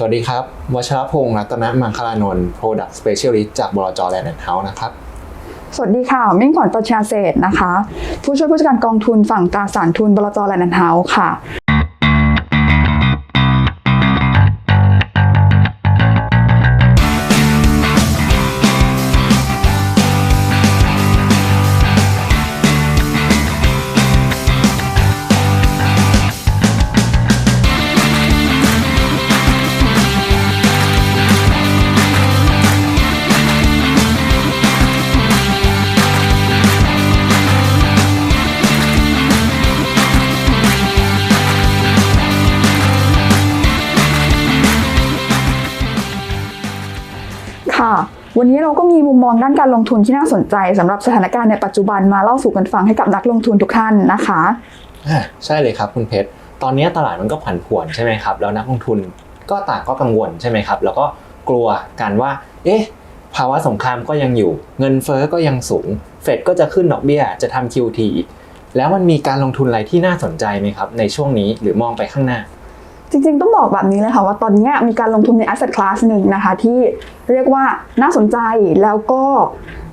สวัสดีครับวชรพงษ์รัตนมังคลานนท์ Product Specialist จากบลจแลนด์เฮาส์นะครับ สวัสดีค่ะ มิ่งขวัญประชาเศษนะคะ ผู้ช่วยผู้จัดการกองทุนฝั่งตราสารทุนบลจแลนด์เฮาส์ค่ะ นี้เราก็มีมุมมองด้านการลงทุนที่น่าสนใจสำหรับสถานการณ์ในปัจจุบันมาเล่าสู่กันฟังให้กับนักลงทุนทุกท่านนะคะใช่เลยครับคุณเพชรตอนนี้ตลาดมันก็ผันผวนใช่ไหมครับแล้วนักลงทุนก็ต่างก็กังวลใช่ไหมครับแล้วก็กลัวกันว่า เอ๊ะภาวะสงครามก็ยังอยู่ เงินเฟ้อก็ยังสูง เฟดก็จะขึ้นดอกเบี้ยจะทำ QT อีกแล้วมันมีการลงทุนอะไรที่น่าสนใจไหมครับ ในช่วงนี้หรือมองไปข้างหน้า จริงๆ ต้องบอกแบบนี้เลยค่ะว่าตอนนี้มีการลงทุนใน asset class หนึ่งนะคะที่เรียกว่าน่าสนใจแล้วก็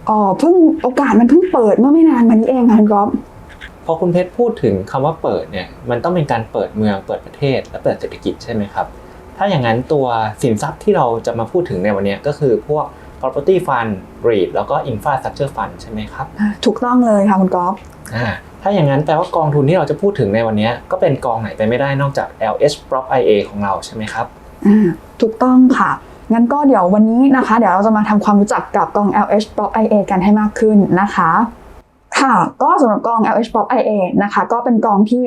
เอ่อเพิ่งโอกาสมันเพิ่งเปิดเมื่อไม่นานมานี้เองค่ะคุณก๊อฟพอคุณเพชรพูดถึงคำว่าเปิดเนี่ยมันต้องเป็นการเปิดเมืองเปิดประเทศ และเปิดเศรษฐกิจใช่ไหมครับถ้าอย่างนั้นตัวสินทรัพย์ที่เราจะมาพูดถึงในวันนี้ก็คือพวก property fund REIT แล้วก็ infrastructure fund ใช่ไหมครับ ถูกต้องเลยค่ะคุณก๊อฟอ่า ถ้าอย่างนั้นแปลว่ากองทุนที่เราจะพูดถึงในวันนี้ ก็เป็นกองไหนไปไม่ได้นอกจาก LH Prop IA ของเราใช่ไหมครับอ่าถูกต้องค่ะงั้นก็เดี๋ยววันนี้นะคะ เดี๋ยวเราจะมาทำความรู้จักกับกอง LH Prop IA กันให้มากขึ้นนะคะ ค่ะ ก็สำหรับกอง LH Prop IA นะคะ ก็เป็นกองที่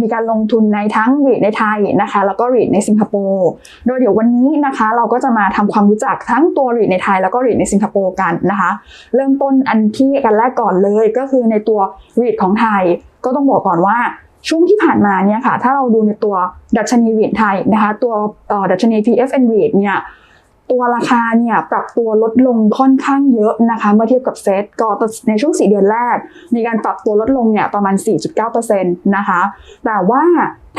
มีการลงทุนในทั้ง REIT ในไทยนะคะ แล้วก็ REIT ในสิงคโปร์โดยเดี๋ยววันนี้นะคะ เราก็จะมาทำความรู้จักทั้งตัว REIT ในไทย แล้วก็ REIT ในสิงคโปร์กันนะคะ เริ่มต้นอันที่กันแรกก่อนเลยก็คือในตัว REIT ของไทย ก็ต้องบอกก่อนว่าช่วงที่ผ่านมาเนี่ยค่ะ ถ้าเราดูในตัวดัชนี REIT ไทยนะคะ ตัวดัชนี PFN REIT เนี่ย ตัวราคาเนี่ยปรับตัวลดลงค่อนข้างเยอะนะคะเมื่อเทียบกับเซตก็ในช่วง 4 เดือนแรก มีการปรับตัวลดลงเนี่ยประมาณ 4.9%นะคะแต่ว่า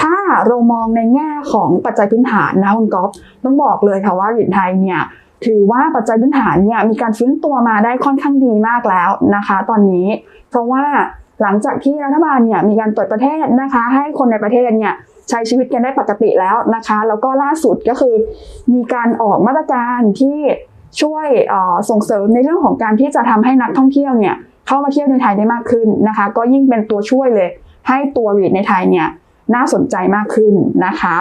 ถ้าเรามองในแง่ของปัจจัยพื้นฐานนะคุณก๊อฟต้องบอกเลยค่ะว่าหรียญไทยเนี่ยถือว่าปัจจัยพื้นฐานเนี่ยมีการฟื้นตัวมาได้ค่อนข้างดีมากแล้วนะคะ ตอนนี้ เพราะว่าหลังจากที่รัฐบาลเนี่ยมีการเปิดประเทศนะคะ ให้คนในประเทศเนี่ย ใช้ชีวิตกันได้ปกติแล้วนะคะ แล้วก็ล่าสุดก็คือมีการออกมาตรการที่ช่วยส่งเสริมในเรื่องของการที่จะทำให้นักท่องเที่ยวเนี่ยเข้ามาเที่ยวในไทยได้มากขึ้นนะคะ ก็ยิ่งเป็นตัวช่วยเลย ให้ตัวรีดในไทยเนี่ยน่าสนใจมากขึ้นนะคะ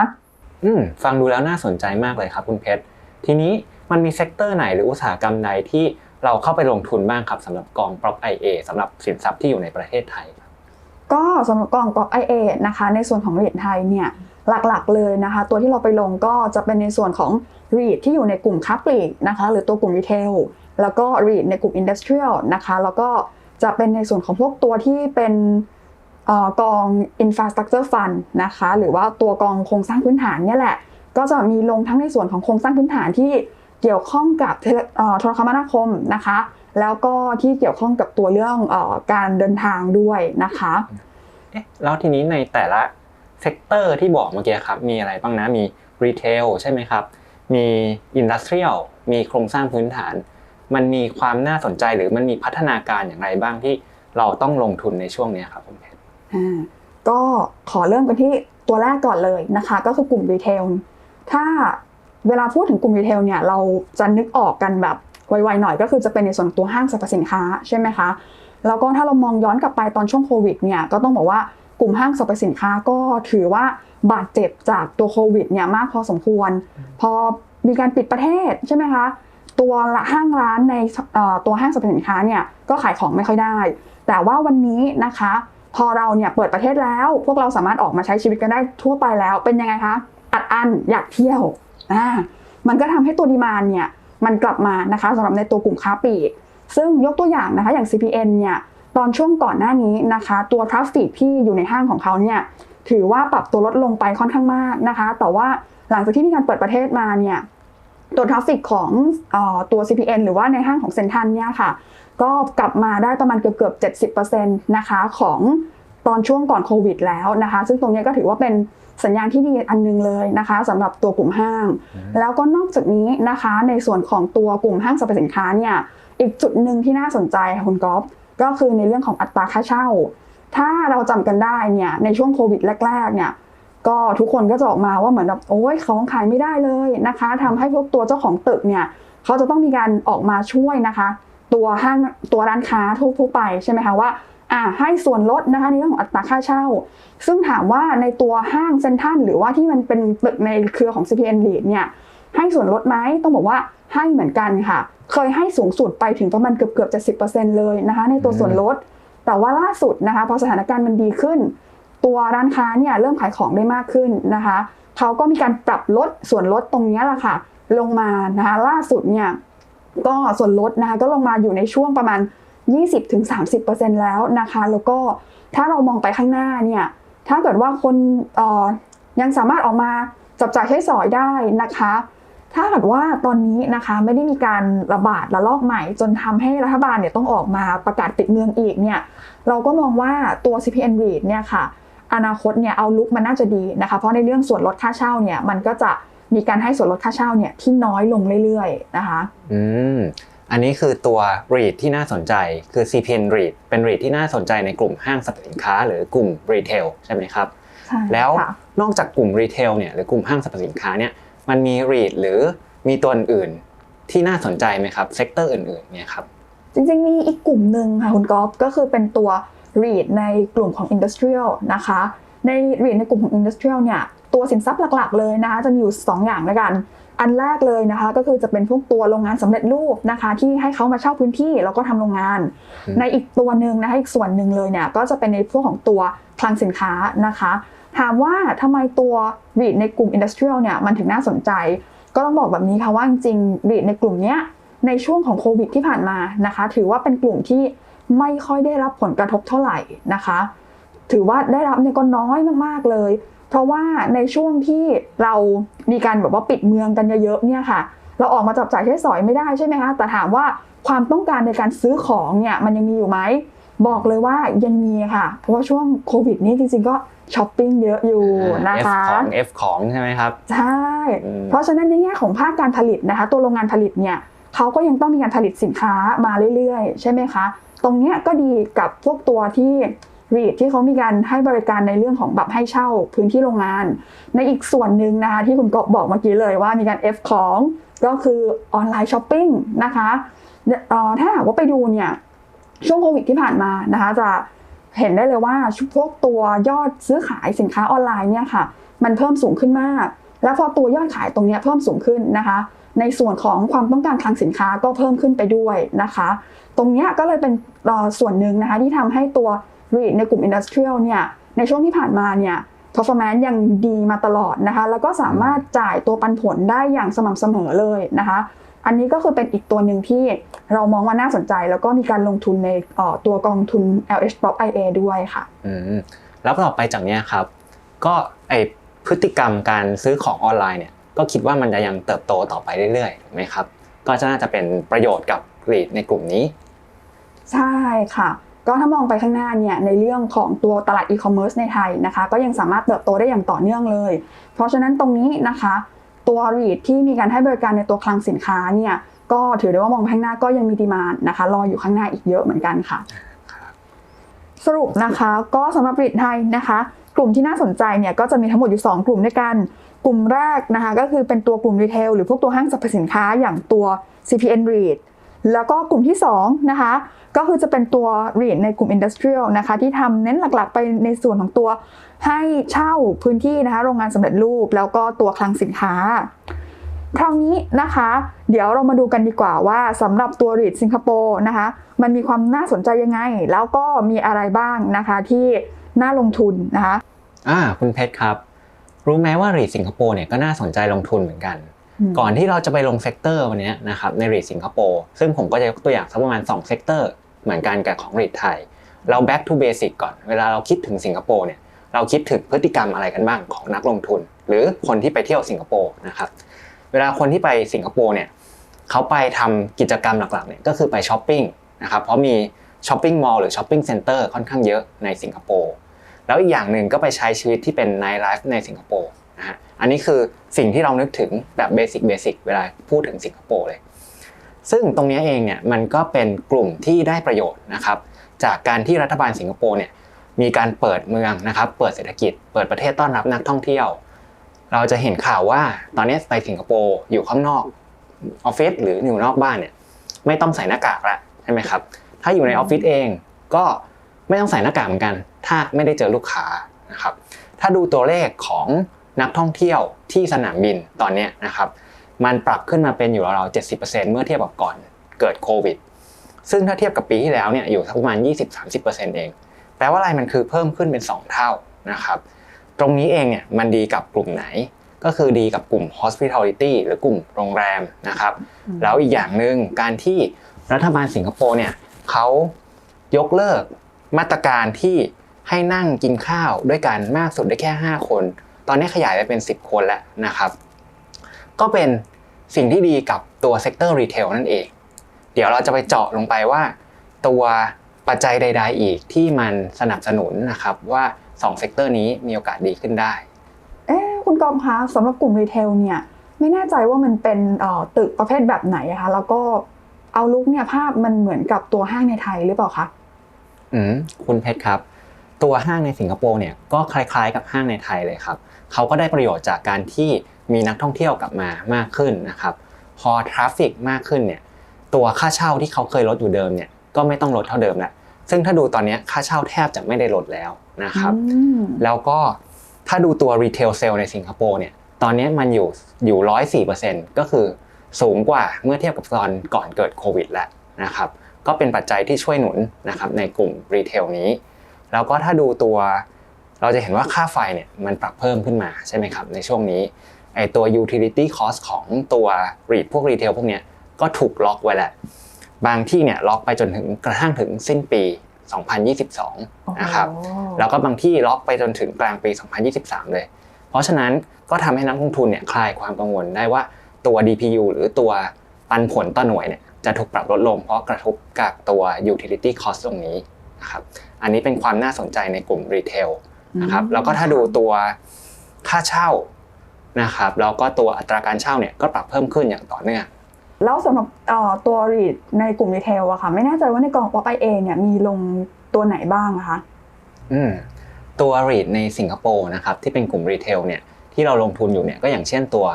อืมฟังดูแล้วน่าสนใจมากเลยครับคุณเพชร ทีนี้มันมีเซกเตอร์ไหนหรืออุตสาหกรรมใดที่เราเข้าไปลงทุนบ้างครับสำหรับกอง Prop IA สำหรับสินทรัพย์ที่อยู่ในประเทศไทย ก็สำหรับกอง Prop IA นะคะในส่วนของ REIT ไทยเนี่ยหลักๆเลยนะคะ ตัวที่เราไปลงก็จะเป็นในส่วนของ REIT ที่อยู่ในกลุ่มค้าปลีกนะคะหรือตัวกลุ่มรีเทลแล้วก็ REIT ในกลุ่ม Industrial นะคะแล้วก็จะเป็นในส่วนของพวกตัวที่เป็นอกอง Infrastructure Fund นะคะหรือว่าตัวกองโครงสร้างพื้นฐานเนี่ยแหละ ก็จะมีลงทั้งในส่วนของโครงสร้างพื้นฐานที่เกี่ยวข้องกับโทรคมนาคมนะคะ แล้วก็ที่เกี่ยวข้องกับตัวเรื่องเออการเดินทางด้วยนะคะเอ๊ะแล้วทีนี้ในแต่ละเซกเตอร์ที่บอกเมื่อกี้ครับมีอะไรบ้างนะมีรีเทลใช่ไหมครับ มีอินดัสเทรียลมีโครงสร้างพื้นฐาน มันมีความน่าสนใจหรือมันมีพัฒนาการอย่างไรบ้างที่เราต้องลงทุนในช่วงนี้ครับคุณเพชรอ่าก็ขอเริ่มกันที่ตัวแรกก่อนเลยนะคะ ก็คือกลุ่มรีเทลถ้าเวลาพูดถึงกลุ่มรีเทลเนี่ยเราจะนึกออกกันแบบ ไวๆหน่อยก็คือจะเป็นในส่วนของตัวห้างสรรพสินค้าใช่ไหมคะแล้วก็ถ้าเรามองย้อนกลับไปตอนช่วงโควิดเนี่ยก็ต้องบอกว่ากลุ่มห้างสรรพสินค้าก็ถือว่าบาดเจ็บจากตัวโควิดเนี่ยมากพอสมควร พอมีการปิดประเทศใช่ไหมคะตัวละห้างร้านในตัวห้างสรรพสินค้าเนี่ยก็ขายของไม่ค่อยได้ แต่ว่าวันนี้นะคะ พอเราเนี่ยเปิดประเทศแล้ว พวกเราสามารถออกมาใช้ชีวิตกันได้ทั่วไปแล้วเป็นยังไงคะอัดอันอยากเที่ยวอ่ามันก็ทำให้ตัวดีมานเนี่ย มันกลับมานะคะสำหรับในตัวกลุ่มค้าปลีกซึ่งยกตัวอย่างนะคะอย่าง CPN เนี่ยตอนช่วงก่อนหน้านี้นะคะ ตัวทราฟฟิกที่อยู่ในห้างของเขาเนี่ยถือว่าปรับตัวลดลงไปค่อนข้างมากนะคะ แต่ว่าหลังจากที่มีการเปิดประเทศมาเนี่ยตัวทราฟฟิกของออตัว CPN หรือว่าในห้างของเซนทันเนี่ยค่ะ ก็กลับมาได้ประมาณเกือบเกือบๆ70%นะคะของตอนช่วงก่อนโควิดแล้วนะคะ ซึ่งตรงนี้ก็ถือว่าเป็น สัญญาณที่ดีอันหนึงเลยนะคะสำหรับตัวกลุ่มห้าง แล้วก็นอกจากนี้นะคะในส่วนของตัวกลุ่มห้างสรรพสินค้าเนี่ยอีกจุดหนึ่งที่น่าสนใจค่ะคุณก๊อฟก็คือในเรื่องของอัตราค่าเช่า ถ้าเราจำกันได้เนี่ยในช่วงโควิดแรกๆเนี่ยก็ทุกคนก็จะออกมาว่าเหมือนแบบโอ้ยของขายไม่ได้เลยนะคะทำให้พวกตัวเจ้าของตึกเนี่ยเขาจะต้องมีการออกมาช่วยนะคะ ตัวห้างตัวร้านค้าทั่วๆไปใช่ไหมคะว่า อ่าให้ส่วนลดนะคะในเรื่องของอัตราค่าเช่า ซึ่งถามว่าในตัวห้างเซ็นทรัลหรือว่าที่มันเป็นตึกในเครือของ CPN Lead เนี่ยให้ส่วนลดไหมต้องบอกว่าให้เหมือนกันค่ะ เคยให้สูงสุดไปถึงประมาณเกือบเกือบจะสิเลยนะคะในตัวส่วนลด แต่ว่าล่าสุดนะคะพอสถานการณ์มันดีขึ้น ตัวร้านค้าเนี่ยเริ่มขายของได้มากขึ้นนะคะเขาก็มีการปรับลดส่วนลดตรงนี้แหละค่ะ ลงมานะคะล่าสุดเนี่ยก็ส่วนลดนะคะก็ลงมาอยู่ในช่วงประมาณ 20-30%แล้วนะคะ แล้วก็ถ้าเรามองไปข้างหน้าเนี่ยถ้าเกิดว่าคนยังสามารถออกมาจับจ่ายใช้สอยได้นะคะ ถ้าเกิดว่าตอนนี้นะคะไม่ได้มีการระบาดระลอกใหม่ จนทำให้รัฐบาลเนี่ยต้องออกมาประกาศปิดเมืองอีกเนี่ยเราก็มองว่าตัว CPN REIT เนี่ยค่ะอนาคตเนี่ยเอาลุกมันน่าจะดีนะคะ เพราะในเรื่องส่วนลดค่าเช่าเนี่ยมันก็จะมีการให้ส่วนลดค่าเช่าเนี่ยที่น้อยลงเรื่อยๆนะคะ อืม อันนี้คือตัว REIT ที่น่าสนใจคือ CPN REIT เป็น REIT ที่น่าสนใจในกลุ่มห้างสรรพสินค้า หรือกลุ่ม Retail ใช่ไหมครับใช่แล้วค่ะนอกจากกลุ่ม Retail เนี่ยหรือกลุ่มห้างสรรพสินค้าเนี่ยมันมี REIT หรือมีตัวอื่นๆที่น่าสนใจไหมครับเซกเตอร์อื่นๆเนี่ยครับจริงๆมีอีกกลุ่มหนึ่งค่ะคุณก๊อฟก็คือเป็นตัว REIT ในกลุ่มของ Industrial นะคะใน REIT ในกลุ่มของ Industrial เนี่ยตัวสินทรัพย์หลักๆเลยนะคะจะมีอยู่ 2 อย่างด้วยกัน อันแรกเลยนะคะ ก็คือจะเป็นพวกตัวโรงงานสำเร็จรูปนะคะ ที่ให้เขามาเช่าพื้นที่แล้วก็ทำโรงงานอืมในอีกตัวหนึ่งนะคะอีกส่วนหนึ่งเลยเนี่ยก็จะเป็นในพวกของตัวคลังสินค้านะคะ ถามว่าทำไมตัว REIT ในกลุ่ม Industrial เนี่ยมันถึงน่าสนใจ ก็ต้องบอกแบบนี้ค่ะว่าจริงๆ REIT ในกลุ่มเนี้ยในช่วงของโควิดที่ผ่านมานะคะ ถือว่าเป็นกลุ่มที่ไม่ค่อยได้รับผลกระทบเท่าไหร่นะคะ ถือว่าได้รับเนี่ยก็น้อยมากๆเลย เพราะว่าในช่วงที่เรามีการแบบว่าปิดเมืองกันเยอะๆเนี่ยค่ะ เราออกมาจับจ่ายใช้สอยไม่ได้ใช่ไหมคะแต่ถามว่าความต้องการในการซื้อของเนี่ยมันยังมีอยู่ไหมบอกเลยว่ายังมีค่ะ เพราะว่าช่วงโควิดนี้จริงๆก็ช้อปปิ้งเยอะอยู่นะ F คะของ F ของใช่ไหมครับ ใช่อืมเพราะฉะนั้นในแง่ของภาคการผลิตนะคะ ตัวโรงงานผลิตเนี่ยเขาก็ยังต้องมีการผลิตสินค้ามาเรื่อยๆ ใช่ไหมคะ ตรงเนี้ยก็ดีกับพวกตัวที่ รีดที่เขามีการให้บริการในเรื่องของแบบให้เช่าพื้นที่โรงงาน ในอีกส่วนหนึ่งนะคะที่คุณกบบอกเมื่อกี้เลยว่ามีการ F ของก็คือออนไลน์ช้อปปิ้งนะคะถ้าหากว่าไปดูเนี่ยช่วงโควิดที่ผ่านมานะคะจะเห็นได้เลยว่าพวกตัวยอดซื้อขายสินค้าออนไลน์เนี่ยค่ะ มันเพิ่มสูงขึ้นมาก แล้วพอตัวยอดขายตรงนี้เพิ่มสูงขึ้นนะคะ ในส่วนของความต้องการคลังสินค้าก็เพิ่มขึ้นไปด้วยนะคะ ตรงนี้ก็เลยเป็นส่วนหนึ่งนะคะที่ทำให้ตัว ในกลุ่ม Industrial เนี่ยในช่วงที่ผ่านมาเนี่ย performance ยังดีมาตลอดนะคะ แล้วก็สามารถจ่ายตัวปันผลได้อย่างสม่ำเสมอเลยนะคะ อันนี้ก็คือเป็นอีกตัวหนึ่งที่เรามองว่าน่าสนใจ แล้วก็มีการลงทุนในเอ่อตัวกองทุน LH Prop IA ด้วยค่ะอืมแล้วต่อไปจากเนี้ยครับ ก็ไอพฤติกรรมการซื้อของออนไลน์เนี่ยก็คิดว่ามันจะยังเติบโตต่อไปเรื่อยๆถูกไหมครับ ก็จะน่าจะเป็นประโยชน์กับกรีดในกลุ่มนี้ ใช่ค่ะ ก็ถ้ามองไปข้างหน้าเนี่ยในเรื่องของตัวตลาดอีคอมเมิร์ซในไทยนะคะ ก็ยังสามารถเติบโตได้อย่างต่อเนื่องเลย เพราะฉะนั้นตรงนี้นะคะตัว REIT ที่มีการให้บริการในตัวคลังสินค้าเนี่ยก็ถือได้ว่ามองไปข้างหน้าก็ยังมีดีมานนะคะ รออยู่ข้างหน้าอีกเยอะเหมือนกันค่ะ สรุปนะคะก็สำหรับ REIT ไทยนะคะ กลุ่มที่น่าสนใจเนี่ยก็จะมีทั้งหมดอยู่ 2 กลุ่มด้วยกัน กลุ่มแรกนะคะ ก็คือเป็นตัวกลุ่มรีเทลหรือพวกตัวห้างสรรพสินค้าอย่างตัว CPN REIT แล้วก็กลุ่มที่2นะคะก็คือจะเป็นตัว REIT ในกลุ่ม Industrial นะคะที่ทำเน้นหลักๆ ไปในส่วนของตัวให้เช่าพื้นที่นะคะโรงงานสำเร็จรูป แล้วก็ตัวคลังสินค้าคราวนี้นะคะ เดี๋ยวเรามาดูกันดีกว่าว่าสำหรับตัว REIT สิงคโปร์นะคะมันมีความน่าสนใจยังไง แล้วก็มีอะไรบ้างนะคะที่น่าลงทุนนะคะอ่าคุณเพชรครับ รู้ไหมว่ารีดสิงคโปร์เนี่ยก็น่าสนใจลงทุนเหมือนกัน ก่อนที่เราจะไปลงเซกเตอร์วันนี้นะครับในรีดสิงคโปร์ซึ่งผมก็จะยกตัวอย่างสักประมาณ2เซกเตอร์เหมือนกันกับของรีดไทย เรา back to basic ก่อนเวลาเราคิดถึงสิงคโปร์เนี่ยเราคิดถึงพฤติกรรมอะไรกันบ้างของนักลงทุน หรือคนที่ไปเที่ยวสิงคโปร์นะครับเวลาคนที่ไปสิงคโปร์เนี่ยเขาไปทำกิจกรรมหลักๆเนี่ยก็คือไปช้อปปิ้งนะครับเพราะมีช้อปปิ้งมอลล์หรือช้อปปิ้งเซ็นเตอร์ค่อนข้างเยอะในสิงคโปร์แล้วอีกอย่างหนึ่งก็ไปใช้ชีวิตที่เป็น night life ในสิงคโปร์นะฮะ อันนี้คือสิ่งที่เรานึกถึงแบบเบสิกเบสิกเวลาพูดถึงสิงคโปร์เลย ซึ่งตรงนี้เองเนี่ยมันก็เป็นกลุ่มที่ได้ประโยชน์นะครับจากการที่รัฐบาลสิงคโปร์เนี่ยมีการเปิดเมืองนะครับ เปิดเศรษฐกิจ เปิดประเทศต้อนรับนักท่องเที่ยว เราจะเห็นข่าวว่าตอนนี้ไปสิงคโปร์อยู่ข้างนอกออฟฟิศหรืออยู่นอกบ้านเนี่ยไม่ต้องใส่หน้ากากละใช่ไหมครับ ถ้าอยู่ในออฟฟิศเองก็ไม่ต้องใส่หน้ากากเหมือนกัน ถ้าไม่ได้เจอลูกค้านะครับ ถ้าดูตัวเลขของ นักท่องเที่ยวที่สนามบินตอนเนี้ยนะครับมันปรับขึ้นมาเป็นอยู่ราวๆ70%เมื่อเทียบกับก่อนเกิดโควิด ซึ่งถ้าเทียบกับปีที่แล้วเนี่ยอยู่สักประมาณ 20-30%เอง แปลว่าอะไรมันคือเพิ่มขึ้นเป็น 2 เท่านะครับ ตรงนี้เองเนี่ยมันดีกับกลุ่มไหน ก็คือดีกับกลุ่ม hospitality หรือกลุ่มโรงแรมนะครับอืมแล้วอีกอย่างหนึ่งการที่รัฐบาลสิงคโปร์เนี่ยเขายกเลิกมาตรการที่ให้นั่งกินข้าวด้วยกันมากสุดได้แค่ 5 คน ตอนนี้ขยายไปเป็น 10 คนแล้วนะครับ ก็เป็นสิ่งที่ดีกับตัวเซกเตอร์รีเทลนั่นเอง เดี๋ยวเราจะไปเจาะลงไปว่า ตัวปัจจัยใด ๆ อีกที่มันสนับสนุนนะครับว่า2เซกเตอร์นี้มีโอกาสดีขึ้นได้ เอ๊ะคุณกองคะสำหรับกลุ่มรีเทลเนี่ยไม่แน่ใจว่ามันเป็นเอ่อตึกประเภทแบบไหนอะคะแล้วก็เอาลุกเนี่ยภาพมันเหมือนกับตัวห้างในไทยหรือเปล่าคะอืมคุณเพชรครับ ตัวห้างในสิงคโปร์เนี่ยก็คล้ายๆ กับห้างในไทยเลยครับเขาก็ได้ประโยชน์จากการที่มีนักท่องเที่ยวกลับมามากขึ้นนะครับพอทราฟฟิกมากขึ้นเนี่ยตัวค่าเช่าที่เขาเคยลดอยู่เดิมเนี่ยก็ไม่ต้องลดเท่าเดิมแล้วซึ่งถ้าดูตอนนี้ค่าเช่าแทบจะไม่ได้ลดแล้วนะครับแล้วก็ถ้าดูตัวรีเทลเซลในสิงคโปร์เนี่ยตอนนี้มันอยู่อยู่ร้อยสี่เปอร์เซ็นต์ก็คือสูงกว่าเมื่อเทียบกับตอนก่อนเกิดโควิดแล้วนะครับก็เป็นปัจจัยที่ช่วยหนุนนะครับในกลุ่มรีเทลนี้ แล้วก็ถ้าดูตัว เราจะเห็นว่าค่าไฟเนี่ยมันปรับเพิ่มขึ้นมาใช่ไหมครับในช่วงนี้ไอตัว utility cost ของตัวรีพวกรีเทลพวกเนี้ยก็ถูกล็อกไว้แหละบางที่เนี่ยล็อกไปจนถึงกระทั่งถึงสิ้นปี 2022 นะครับโอ้แล้วก็บางที่ล็อกไปจนถึงกลางปี 2023 เลย เพราะฉะนั้นก็ทำให้นักลงทุนเนี่ยคลายความกังวลได้ว่าตัว DPU หรือตัวปันผลต่อหน่วยเนี่ยจะถูกปรับลดลงเพราะกระทบกับตัว utility cost ตรงนี้นะครับ อันนี้เป็นความน่าสนใจในกลุ่มรีเทลนะครับแล้วก็ถ้าดูตัวค่าเช่านะครับแล้วก็ตัวอัตราการเช่าเนี่ยก็ปรับเพิ่มขึ้นอย่างต่อเนื่องแล้วสำหรับเอ่อตัวรีดในกลุ่มรีเทลอะค่ะไม่แน่ใจว่าในกองป๊อปไอเอเนี่ยมีลงตัวไหนบ้างอะคะอืมตัว REIT ในสิงคโปร์นะครับที่เป็นกลุ่มรีเทลเนี่ยที่เราลงทุนอยู่เนี่ยก็อย่างเช่นตัว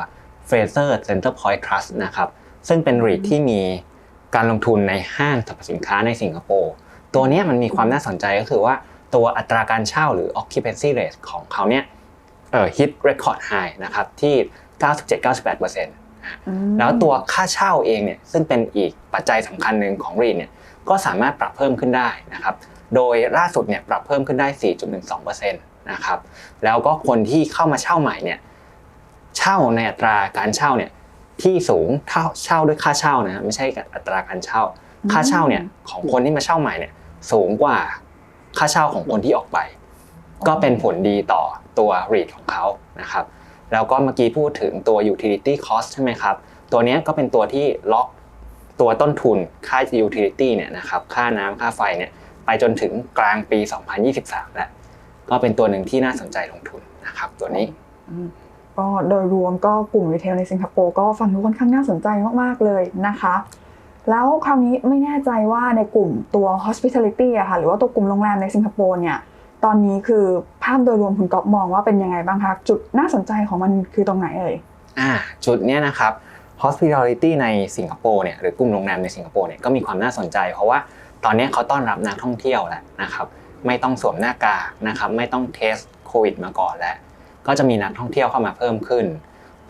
Fraser Centerpoint Trust นะครับซึ่งเป็น REIT ที่มีการลงทุนในห้างสรรพสินค้าในสิงคโปร์ ตัวเนี้ยมันมีความน่าสนใจก็คือว่าตัวอัตราการเช่าหรือ occupancy rate ของเขาเนี่ยเอ่อ hit record high นะครับที่ 97-98%แล้วตัวค่าเช่าเองเนี่ยซึ่งเป็นอีกปัจจัยสำคัญหนึ่งของ REIT เนี่ยก็สามารถปรับเพิ่มขึ้นได้นะครับโดยล่าสุดเนี่ยปรับเพิ่มขึ้นได้ 4.12%นะครับแล้วก็คนที่เข้ามาเช่าใหม่เนี่ยเช่าในอัตราการเช่าเนี่ยที่สูงเท่าเช่าด้วยค่าเช่านะฮะไม่ใช่อัตราการเช่า ค่าเช่าเนี่ยของคนที่มาเช่าใหม่เนี่ยสูงกว่าค่าเช่าของคนที่ออกไป ก็เป็นผลดีต่อตัว REIT ของเขานะครับแล้วก็เมื่อกี้พูดถึงตัว utility cost ใช่ไหมครับ ตัวเนี้ยก็เป็นตัวที่ล็อกตัวต้นทุนค่า utility เนี่ยนะครับค่าน้ำค่าไฟเนี่ยไปจนถึงกลางปี 2023 แล้ว ก็เป็นตัวหนึ่งที่น่าสนใจลงทุนนะครับ ตัวนี้ก็โดยรวมก็กลุ่มรีเทลในสิงคโปร์ก็ฟังดูค่อนข้างน่าสนใจมาก ๆ เลยนะคะ แล้วคราวนี้ไม่แน่ใจว่าในกลุ่มตัว hospitality อะค่ะหรือว่าตัวกลุ่มโรงแรมในสิงคโปร์เนี่ยตอนนี้คือภาพโดยรวมคุณก๊อฟมองว่าเป็นยังไงบ้างคะจุดน่าสนใจของมันคือตรงไหนเอ่ยอ่าจุดเนี้ยนะครับ hospitality ในสิงคโปร์เนี่ยหรือกลุ่มโรงแรมในสิงคโปร์เนี่ยก็มีความน่าสนใจ เพราะว่าตอนนี้เขาต้อนรับนักท่องเที่ยวแล้วนะครับไม่ต้องสวมหน้ากากนะครับไม่ต้องเทสโควิดมาก่อนแล้วก็จะมีนักท่องเที่ยวเข้ามาเพิ่มขึ้น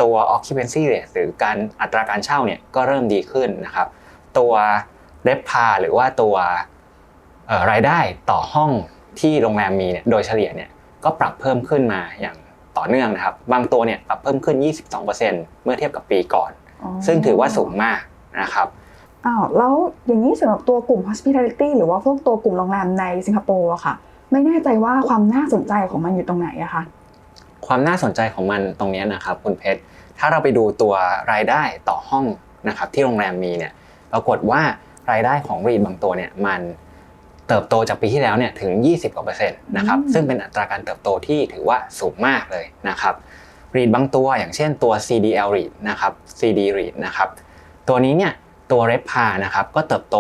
ตัว occupancy rate หรือการอัตราการเช่าเนี่ยก็เริ่มดีขึ้นนะครับ ตัว r e p a หรือว่าตัวเอ่อรายได้ต่อห้องที่โรงแรมมีเนี่ยโดยเฉลี่ยเนี่ยก็ปรับเพิ่มขึ้นมาอย่างต่อเนื่องนะครับ บางตัวเนี่ยปรับเพิ่มขึ้น 22%เมื่อเทียบกับปีก่อน ซึ่งถือว่าสูงมากนะครับอ้าวแล้วอย่างนี้สำหรับตัวกลุ่ม hospitality หรือว่าพวกตัวกลุ่มโรงแรมในสิงคโปร์อะค่ะ ไม่แน่ใจว่าความน่าสนใจของมันอยู่ตรงไหนอะคะความน่าสนใจของมันตรงเนี้ยนะครับคุณเพชรถ้าเราไปดูตัวรายได้ต่อห้องนะครับที่โรงแรมมีเนี่ย ปรากฏว่ารายได้ของรีดบางตัวเนี่ยมันเติบโตจากปีที่แล้วเนี่ยถึง 20กว่าเปอร์เซ็นต์นะครับอืมซึ่งเป็นอัตราการเติบโตที่ถือว่าสูงมากเลยนะครับ REIT บางตัวอย่างเช่นตัว CDL REIT นะครับ CD REIT นะครับตัวนี้เนี่ยตัว r e p a นะครับก็เติบโต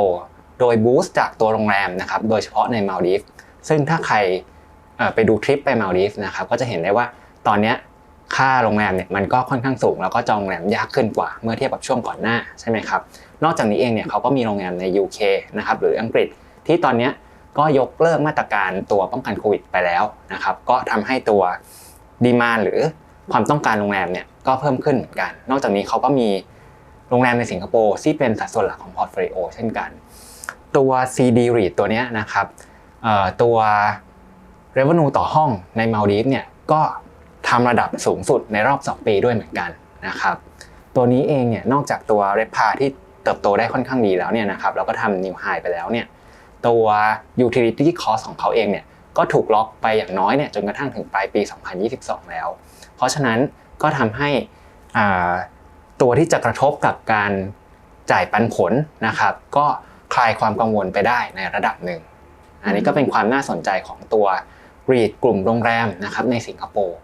โดยบูสต์จากตัวโรงแรมนะครับโดยเฉพาะในมาลดีฟซึ่งถ้าใครเอ่อไปดูทริปไปมาลดีฟนะครับก็จะเห็นได้ว่าตอนเนี้ยค่าโรงแรมเนี่ยมันก็ค่อนข้างสูง แล้วก็จองโรงแรมยากขึ้นกว่าเมื่อเทียบกับช่วงก่อนหน้าใช่ไหมครับ นอกจากนี้เองเนี่ยเขาก็มีโรงแรมใน UK นะครับหรืออังกฤษที่ตอนนี้ก็ยกเลิกมาตรการตัวป้องกันโควิดไปแล้วนะครับก็ทำให้ตัวดีมาหรือความต้องการโรงแรมเนี่ยก็เพิ่มขึ้นเหมือนกัน นอกจากนี้เขาก็มีโรงแรมในสิงคโปร์ที่เป็นสัดส่วนหลักของพอร์ตโฟลิโอเช่นกัน ตัว CD REIT ตัวเนี้ยนะครับเอ่อตัว revenue ต่อห้องในมาลดีฟเนี่ยก็ทำระดับสูงสุดในรอบ 2 ปีด้วยเหมือนกันนะครับตัวนี้เองเนี่ยนอกจากตัวเรพาที่ เติบโตได้ค่อนข้างดีแล้วเนี่ยนะครับแล้วก็ทำนิวไฮไปแล้วเนี่ยตัว utility cost ของเขาเองเนี่ยก็ถูกล็อกไปอย่างน้อยเนี่ยจนกระทั่งถึงปลายปี 2022 แล้ว เพราะฉะนั้นก็ทำให้ตัวที่จะกระทบกับการจ่ายปันผลนะครับ ก็คลายความกังวลไปได้ในระดับหนึ่ง อันนี้ก็เป็นความน่าสนใจของตัว REIT กลุ่มโรงแรมนะครับในสิงคโปร์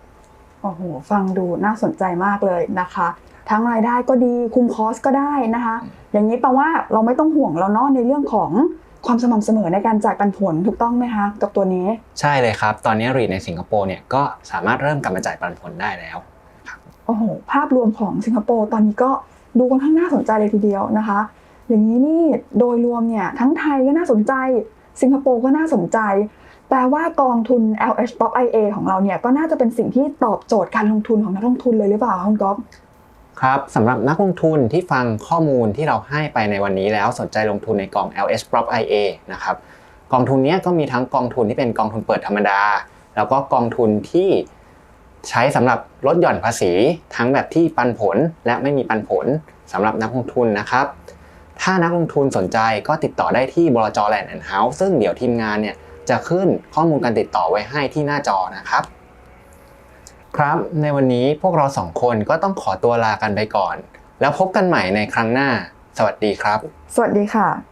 โอ้โหฟังดูน่าสนใจมากเลยนะคะ ทั้งรายได้ก็ดีคุมคอสก็ได้นะคะ อย่างนี้แปลว่าเราไม่ต้องห่วงแล้วเนาะในเรื่องของความสม่ำเสมอในการจ่ายปันผลถูกต้องไหมคะกับตัวนี้ ใช่เลยครับ ตอนนี้ REIT ในสิงคโปร์เนี่ยก็สามารถเริ่มกลับมาจ่ายปันผลได้แล้วโอ้โหภาพรวมของสิงคโปร์ตอนนี้ก็ดูค่อนข้างน่าสนใจเลยทีเดียวนะคะ อย่างนี้นี่โดยรวมเนี่ยทั้งไทยก็น่าสนใจ สิงคโปร์ก็น่าสนใจ แปลว่ากองทุน LH Pop IA ของเราเนี่ยก็น่าจะเป็นสิ่งที่ตอบโจทย์การลงทุนของนักลงทุนเลยหรือเปล่าคะคุณก๊อฟ ครับสำหรับนักลงทุนที่ฟังข้อมูลที่เราให้ไปในวันนี้แล้วสนใจลงทุนในกอง LH Prop IA นะครับกองทุนนี้ก็มีทั้งกองทุนที่เป็นกองทุนเปิดธรรมดา แล้วก็กองทุนที่ใช้สำหรับลดหย่อนภาษี ทั้งแบบที่ปันผลและไม่มีปันผลสำหรับนักลงทุนนะครับ ถ้านักลงทุนสนใจก็ติดต่อได้ที่บลจแลนด์แอนด์เฮาส์ซึ่งเดี๋ยวทีมงานเนี่ยจะขึ้นข้อมูลการติดต่อไว้ให้ที่หน้าจอนะครับ ครับ ในวันนี้พวกเราสองคนก็ต้องขอตัวลากันไปก่อน แล้วพบกันใหม่ในครั้งหน้า สวัสดีครับ สวัสดีค่ะ